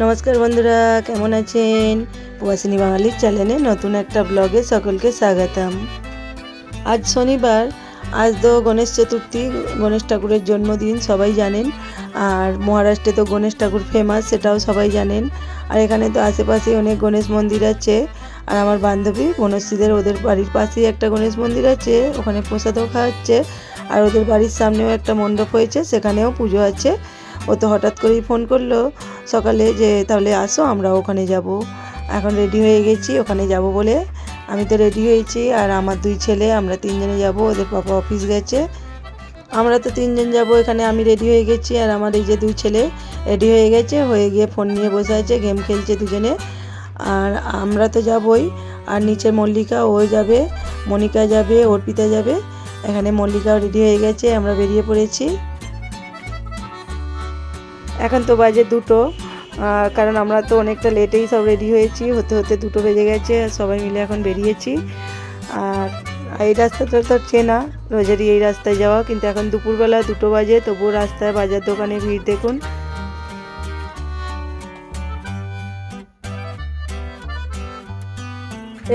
নমস্কার বন্ধুরা, কেমন আছেন? প্রবাসিনী বাঙালির চ্যানেলে নতুন একটা ব্লগে সকলকে স্বাগতম। আজ শনিবার, আজ তো গণেশ চতুর্থী, গণেশ ঠাকুরের জন্মদিন, সবাই জানেন। আর মহারাষ্ট্রে তো গণেশ ঠাকুর ফেমাস সেটাও সবাই জানেন। আর এখানে তো আশেপাশে অনেক গণেশ মন্দির আছে। আর আমার বান্ধবী বনশ্রীদের, ওদের বাড়ির পাশেই একটা গণেশ মন্দির আছে, ওখানে প্রসাদও খাওয়াচ্ছে। আর ওদের বাড়ির সামনেও একটা মণ্ডপ হয়েছে, সেখানেও পুজো আছে। ও তো হঠাৎ করেই ফোন করল সকালে যে তাহলে আসো, আমরা ওখানে যাব। এখন রেডি হয়ে গেছি, ওখানে যাব বলে। আমি তো রেডি হয়েছি, আর আমার দুই ছেলে, আমরা তিনজনে যাব, ওদের পাপা অফিস গেছে। আমরা তো তিনজন যাব, এখানে আমি রেডি হয়ে গেছি, আর আমার এই যে দুই ছেলে রেডি হয়ে গেছে, হয়ে গিয়ে ফোন নিয়ে বসে আছে গেম খেলছে দুজনে। আর আমরা তো যাবই, আর নিচে মল্লিকা, ও যাবে, মনিকা যাবে, অর্পিতা যাবে। এখানে মল্লিকাও রেডি হয়ে গেছে, আমরা বেরিয়ে পড়েছি। এখন তো বাজে দুটো। কারণ আমরা তো অনেকটা লেটেই সব রেডি হয়েছি, হতে হতে দুটো বেজে গেছে, সবাই মিলে এখন বেরিয়েছি। আর এই রাস্তাটা তো চেনা রোজারি এই রাস্তায় যাওয়া, কিন্তু এখন দুপুরবেলা দুটো বাজে, তবুও রাস্তায় বাজার দোকানে ভিড় দেখুন।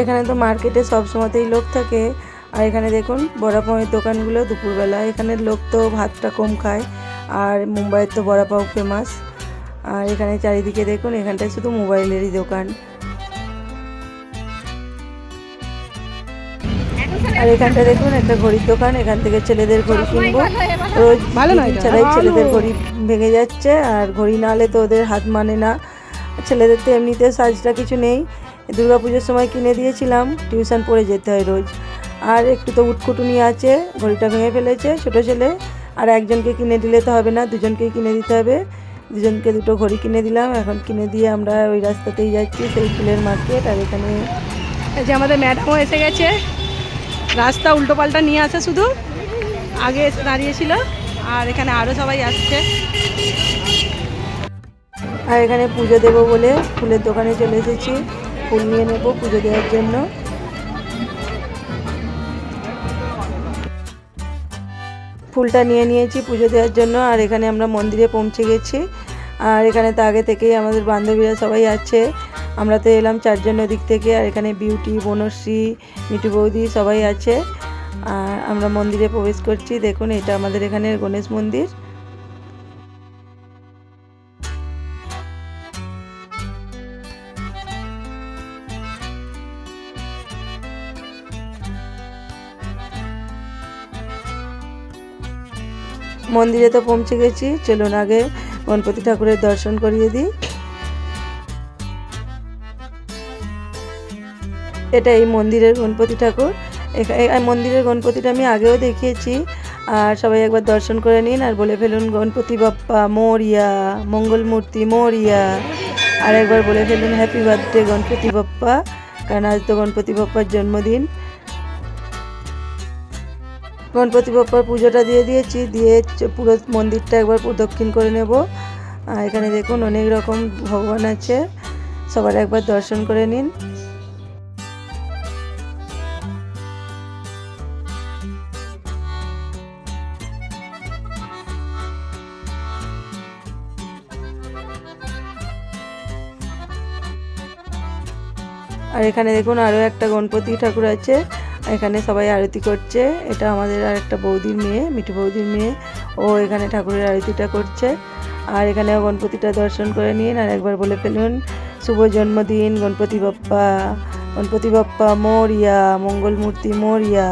এখানে তো মার্কেটে সব সময়তেই লোক থাকে। আর এখানে দেখুন বড়াপাউয়ের দোকানগুলো দুপুরবেলা। এখানে লোক তো ভাতটা কম খায়। আর মুম্বাইয়ের তো বড়াপাউ ফেমাস আর এখানে চারিদিকে দেখুন এখানটায় শুধু মোবাইলেরই দোকান। আর এখানটা দেখুন একটা ঘড়ির দোকান এখান থেকে ছেলেদের ঘড়ি কিনবো। রোজ ভালো নয় এটা। ছাড়াই ছেলেদের ঘড়ি ভেঙে যাচ্ছে আর ঘড়ি না হলে তো ওদের হাত মানে না। ছেলেদের তো এমনিতে সাজটা কিছু নেই। দুর্গা পুজোর সময় কিনে দিয়েছিলাম টিউশন পড়ে যেতে হয় রোজ। আর একটু তো উটকুটুনি আছে ঘড়িটা ভেঙে ফেলেছে ছোট ছেলে। আর একজনকে কিনে দিলে তো হবে না দুজনকেই কিনে দিতে হবে। দুজনকে দুটো ঘড়ি কিনে দিলাম এখন কিনে দিয়ে আমরা ওই রাস্তাতেই যাচ্ছি সেই ফুলের মার্কেট আর এখানে যে আমাদের ম্যাডামও এসে গেছে। রাস্তা উল্টো পাল্টা নিয়ে আসে শুধু। আগে এসে দাঁড়িয়েছিল আর এখানে আরও সবাই আসছে। আর এখানে পুজো দেবো বলে ফুলের দোকানে চলে এসেছি। ফুল নিয়ে নেব পুজো দেওয়ার জন্য। ফুলটা নিয়ে নিয়েছি পুজো দেওয়ার জন্য, আর এখানে আমরা মন্দিরে পৌঁছে গেছি। আর এখানে তো আগে থেকেই আমাদের বান্ধবীরা সবাই আছে। আমরা তো এলাম চারজন দিক থেকে, আর এখানে বিউটি, বনশ্রী, মিঠু বৌদি সবাই আছে। আর আমরা মন্দিরে প্রবেশ করছি। দেখুন, এটা আমাদের এখানে গণেশ মন্দির। মন্দিরে তো পৌঁছে গেছি। চলুন আগে গণপতি ঠাকুরের দর্শন করিয়ে দিই। এটা এই মন্দিরের গণপতি ঠাকুর। এই মন্দিরের গণপতিটা আমি আগেও দেখিয়েছি। আর সবাই একবার দর্শন করে নিন আর বলে ফেলুন গণপতি বাপ্পা, মরিয়া মঙ্গল মূর্তি মোরিয়া। আর একবার বলে ফেলুন হ্যাপি বার্থডে গণপতি বাপ্পা। কারণ আজ তো গণপতি বাপ্পার জন্মদিন। গণপতি বাপ্পার পুজোটা দিয়ে দিয়েছি। দিয়ে পুরো মন্দিরটা একবার প্রদক্ষিণ করে নেব। আর এখানে দেখুন অনেক রকম ভগবান আছে। সবার একবার দর্শন করে নিন। আর এখানে দেখুন আরও একটা গণপতি ঠাকুর আছে। এখানে সবাই আরতি করছে। এটা আমাদের আর একটা বৌদির মেয়ে, মিঠু বৌদির মেয়ে। ও এখানে ঠাকুরের আরতিটা করছে। আর এখানে গণপতিটা দর্শন করে নিন আর একবার বলে ফেলুন, শুভ জন্মদিন, গণপতি বাপ্পা গণপতি বাপ্পা মরিয়া, মঙ্গল মূর্তি মোরিয়া।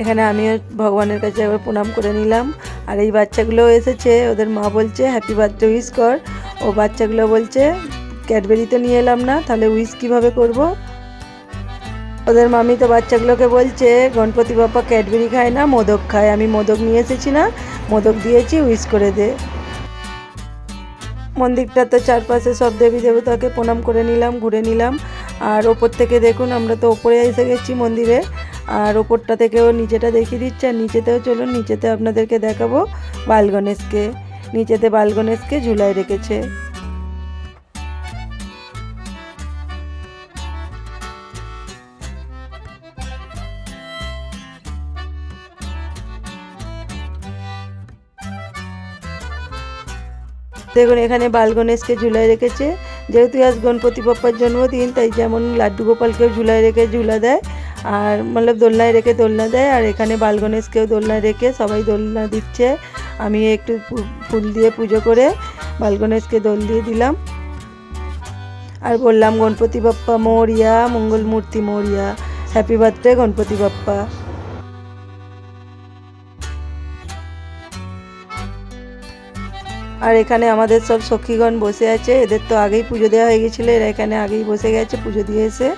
এখানে আমিও ভগবানের কাছে একবার প্রণাম করে নিলাম। আর এই বাচ্চাগুলোও এসেছে, ওদের মা বলছে হ্যাপি বার্থডে উইশ কর ও বাচ্চাগুলো বলছে ক্যাডবেরি তো নিয়ে এলাম না, তাহলে উইশ কীভাবে করব? ওদের মামি তো বাচ্চাগুলোকে বলছে, গণপতি বাপ্পা ক্যাডবেরি খায় না, মোদক খায়। আমি মোদক নিয়ে এসেছি না, মোদক দিয়েছি, উইশ করে দে। মন্দিরটা তো চারপাশে সব দেবী দেবতাকে প্রণাম করে নিলাম, ঘুরে নিলাম। আর ওপর থেকে দেখুন, আমরা তো ওপরে এসে গেছি মন্দিরে। আর ওপরটা থেকেও নিচেটা দেখিয়ে দিচ্ছে, আর নিচেতেও চলুন, নিচেতে আপনাদেরকে দেখাবো বাল গণেশকে। নিচেতে বাল গণেশকে রেখেছে। দেখুন, এখানে বাল গণেশকে ঝুলায় রেখেছে। যেহেতু আজ গণপতি বাপ্পার জন্মদিন, তাই যেমন লাড্ডু গোপালকেও ঝুলায় রেখে ঝুলা দেয়, আর মতলব দোলনায় রেখে দোলনা দেয়, আর এখানে বাল গণেশকেও দোলনায় রেখে সবাই দোলনা দিচ্ছে। আমি একটু ফুল দিয়ে পুজো করে বাল গণেশকে দোল দিয়ে দিলাম। আর বললাম, গণপতি বাপ্পা মরিয়া মঙ্গল মূর্তি মরিয়া। Happy birthday Ganpati Bappa. আর এখানে আমাদের সব সখীগণ বসে আছে। এদের তো আগেই পুজো দেওয়া হয়ে গেছিল, এরা এখানে আগেই বসে গেছে, পুজো দিয়ে এসে।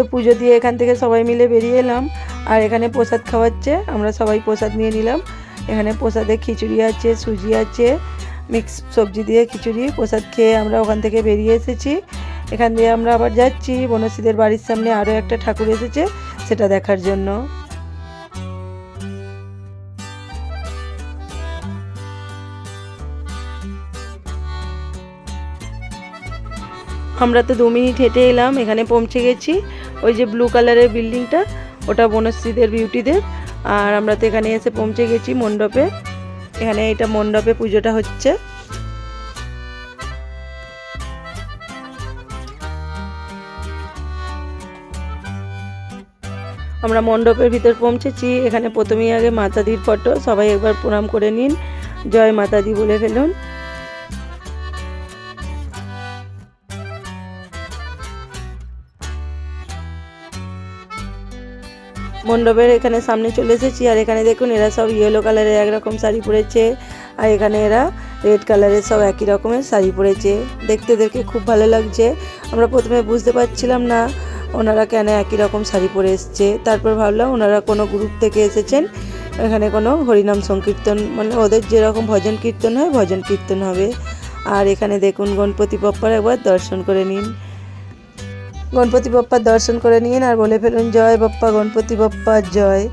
তো পুজো দিয়ে এখান থেকে সবাই মিলে বেরিয়ে এলাম। আর এখানে প্রসাদ খাওয়াচ্ছে, আমরা সবাই প্রসাদ নিয়ে নিলাম। এখানে প্রসাদে খিচুড়ি আছে, সুজি আছে মিক্স সবজি দিয়ে খিচুড়ি, প্রসাদ খেয়ে আমরা ওখান থেকে বেরিয়ে এসেছি। এখান দিয়ে আমরা আবার যাচ্ছি, বনশ্রীদের বাড়ির সামনে আরও একটা ঠাকুর এসেছে, সেটা দেখার জন্য। আমরা তো দু মিনিট হেঁটে এলাম, এখানে পৌঁছে গেছি। ওই যে ব্লু কালারের বিল্ডিংটা ওটা বনশ্রীদের বিউটিদের আর আমরা তো এখানে এসে পৌঁছে গেছি মণ্ডপে। এখানে এটা মণ্ডপে পুজোটা হচ্ছে। আমরা মণ্ডপের ভিতর পৌঁছেছি। এখানে প্রথমেই আগে মাতাদির ফটো সবাই একবার প্রণাম করে নিন। জয় মাতাদি বলে ফেলুন। মণ্ডপের এখানে সামনে চলে এসেছি, আর এখানে দেখুন এরা সব ইয়েলো কালারের একরকম শাড়ি পরেছে, আর এখানে এরা রেড কালারের সব একই রকমের শাড়ি পরেছে। দেখতে দেখে খুব ভালো লাগছে। আমরা প্রথমে বুঝতে পারছিলাম না ওনারা কেন একই রকম শাড়ি পরে এসছে। তারপর ভাবলাম ওনারা কোনো গ্রুপ থেকে এসেছেন, এখানে কোনো হরিনাম সংকীর্তন মানে ওদের যেরকম ভজন কীর্তন হয়, ভজন কীর্তন হবে। আর এখানে দেখুন গণপতি বাপ্পার একবার দর্শন করে নিন। গণপতি বাপ্পার দর্শন করে নিন আর বলে ফেলুন, জয় বাপ্পা, গণপতি বাপ্পার জয়।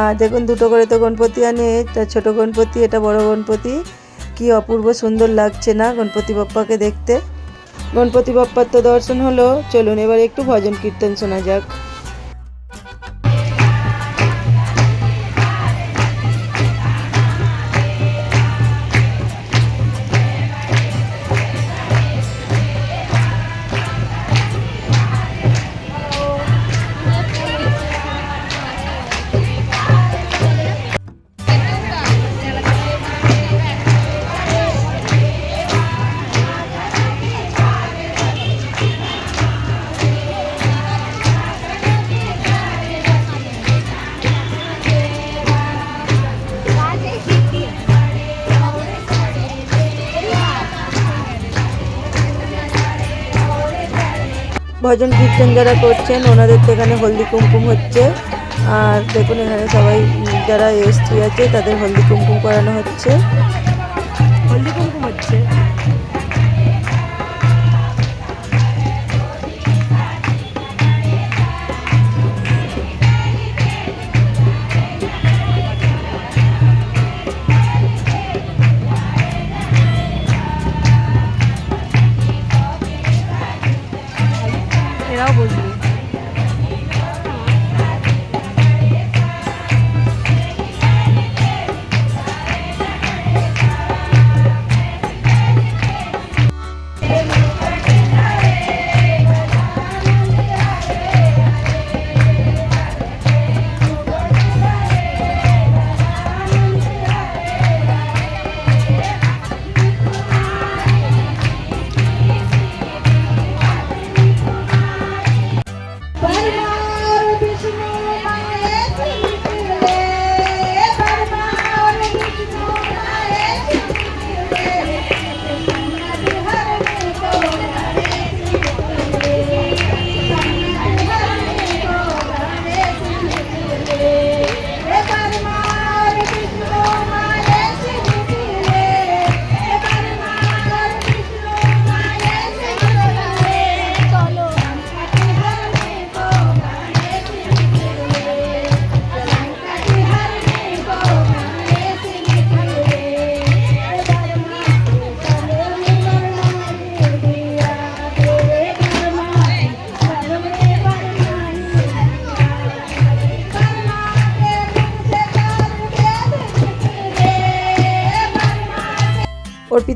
আর দেখুন, দুটো করে তো গণপতি আনে এটা ছোটো গণপতি, এটা বড় গণপতি। কি অপূর্ব সুন্দর লাগছে না গণপতি বাপ্পাকে দেখতে। গণপতি বাপ্পার তো দর্শন হলো। চলুন, এবার একটু ভজন কীর্তন শোনা যাক। ভজন কীর্তন যারা করছেন, ওনাদের তো এখানে হলদি কুমকুম হচ্ছে। আর দেখুন, এখানে সবাই যারা এসটি আছে, তাদের হলদি কুমকুম করানো হচ্ছে।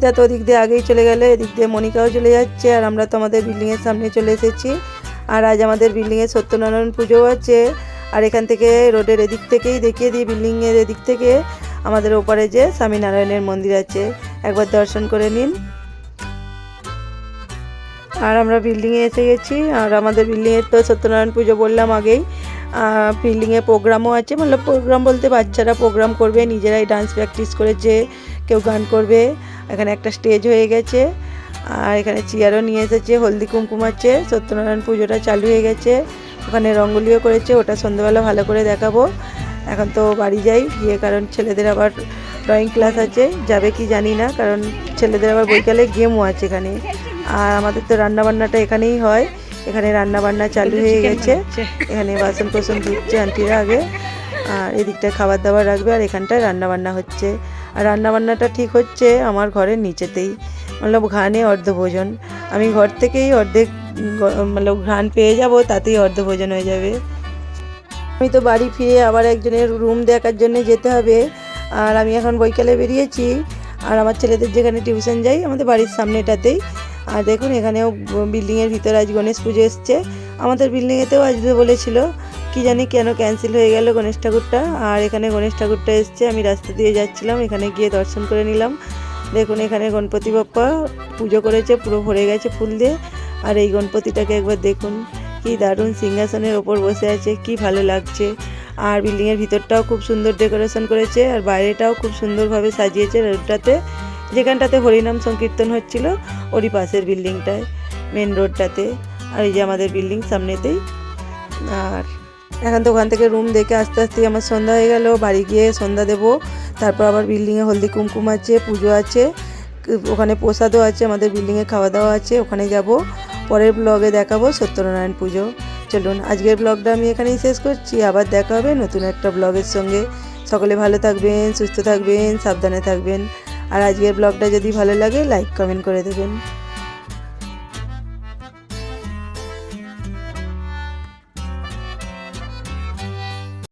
অর্পিতা তো ওদিক দিয়ে আগেই চলে গেলে, এদিক দিয়ে মনিকাও চলে যাচ্ছে, আর আমরা তো আমাদের বিল্ডিংয়ের সামনে চলে এসেছি। আর আজ আমাদের বিল্ডিংয়ে সত্যনারায়ণ পুজোও আছে, আর এখান থেকে রোডের এদিক থেকেই দেখিয়ে দিই বিল্ডিংয়ের এদিক থেকে আমাদের ওপারে যে স্বামীনারায়ণের মন্দির আছে, একবার দর্শন করে নিন। আর আমরা বিল্ডিংয়ে এসে গেছি, আর আমাদের বিল্ডিংয়ের তো সত্যনারায়ণ পুজো বললাম আগেই বিল্ডিংয়ে প্রোগ্রামও আছে মানে প্রোগ্রাম বলতে বাচ্চারা প্রোগ্রাম করবে, নিজেরাই ডান্স প্র্যাকটিস করেছে, কেউ গান করবে এখানে একটা স্টেজ হয়ে গেছে। আর এখানে চেয়ারও নিয়ে এসেছে হলদি কুমকুম আছে সত্যনারায়ণ পুজোটা চালু হয়ে গেছে। ওখানে রঙ্গোলিও করেছে ওটা সন্ধ্যেবেলা ভালো করে দেখাবো। এখন তো বাড়ি যাই গিয়ে কারণ ছেলেদের আবার ড্রয়িং ক্লাস আছে যাবে কি জানি না কারণ ছেলেদের আবার বৈকালে গেমও আছে এখানে। আর আমাদের তো রান্নাবান্নাটা এখানেই হয় এখানে রান্নাবান্না চালু হয়ে গেছে। এখানে বাসন কোসন ধুচ্ছে আন্টিরা আগে আর এদিকটায় খাবার দাবার রাখবে আর এখানটায় রান্নাবান্না হচ্ছে। আর রান্নাবান্নাটা ঠিক হচ্ছে আমার ঘরের নিচেতেই, মতলব ঘানে অর্ধভোজন। আমি ঘর থেকেই অর্ধেক মতলব ঘ্রাণ পেয়ে যাব, তাতেই অর্ধভোজন হয়ে যাবে। আমি তো বাড়ি ফিরে আবার একজনের রুম দেখার জন্য যেতে হবে, আর আমি এখন বৈকালে বেরিয়েছি, আর আমার ছেলেদের যেখানে টিউশন যাই, আমাদের বাড়ির সামনেটাতেই। আর দেখুন এখানেও বিল্ডিংয়ের ভিতরে আজ গণেশ পুজো এসছে, আমাদের বিল্ডিংয়েতেও আসবে বলেছিল কি জানি কেন ক্যান্সেল হয়ে গেল গণেশ ঠাকুরটা। আর এখানে গণেশ ঠাকুরটা এসছে, আমি রাস্তা দিয়ে যাচ্ছিলাম, এখানে গিয়ে দর্শন করে নিলাম। দেখুন, এখানে গণপতি বাপ্পা পুজো করেছে, পুরো ভরে গেছে ফুল দিয়ে। আর এই গণপতিটাকে একবার দেখুন, কি দারুণ সিংহাসনের ওপর বসে আছে, কি ভালো লাগছে। আর বিল্ডিংয়ের ভিতরটাও খুব সুন্দর ডেকোরেশন করেছে, আর বাইরেটাও খুব সুন্দরভাবে সাজিয়েছে রোডটাতে। যেখানটাতে হরিনাম সংকীর্তন হচ্ছিল, ওরই পাশের বিল্ডিংটায় মেন রোডটাতে আর এই যে আমাদের বিল্ডিং সামনেতেই। আর এখন তো ওখান থেকে রুম দেখে আস্তে আস্তে আমার সন্ধ্যা হয়ে গেল, বাড়ি গিয়ে সন্ধ্যা দেবো। তারপর আবার বিল্ডিংয়ে হলদি কুমকুম আছে, পুজো আছে, ওখানে প্রসাদও আছে, আমাদের বিল্ডিংয়ে খাওয়া দাওয়া আছে, ওখানে যাব। পরের ব্লগে দেখাবো সত্যনারায়ণ পুজো। চলুন, আজকের ব্লগটা আমি এখানেই শেষ করছি, আবার দেখা হবে নতুন একটা ব্লগের সঙ্গে। সকলে ভালো থাকবেন, সুস্থ থাকবেন, সাবধানে থাকবেন। আর আজকের ব্লগটা যদি ভালো লাগে লাইক কমেন্ট করে দেবেন।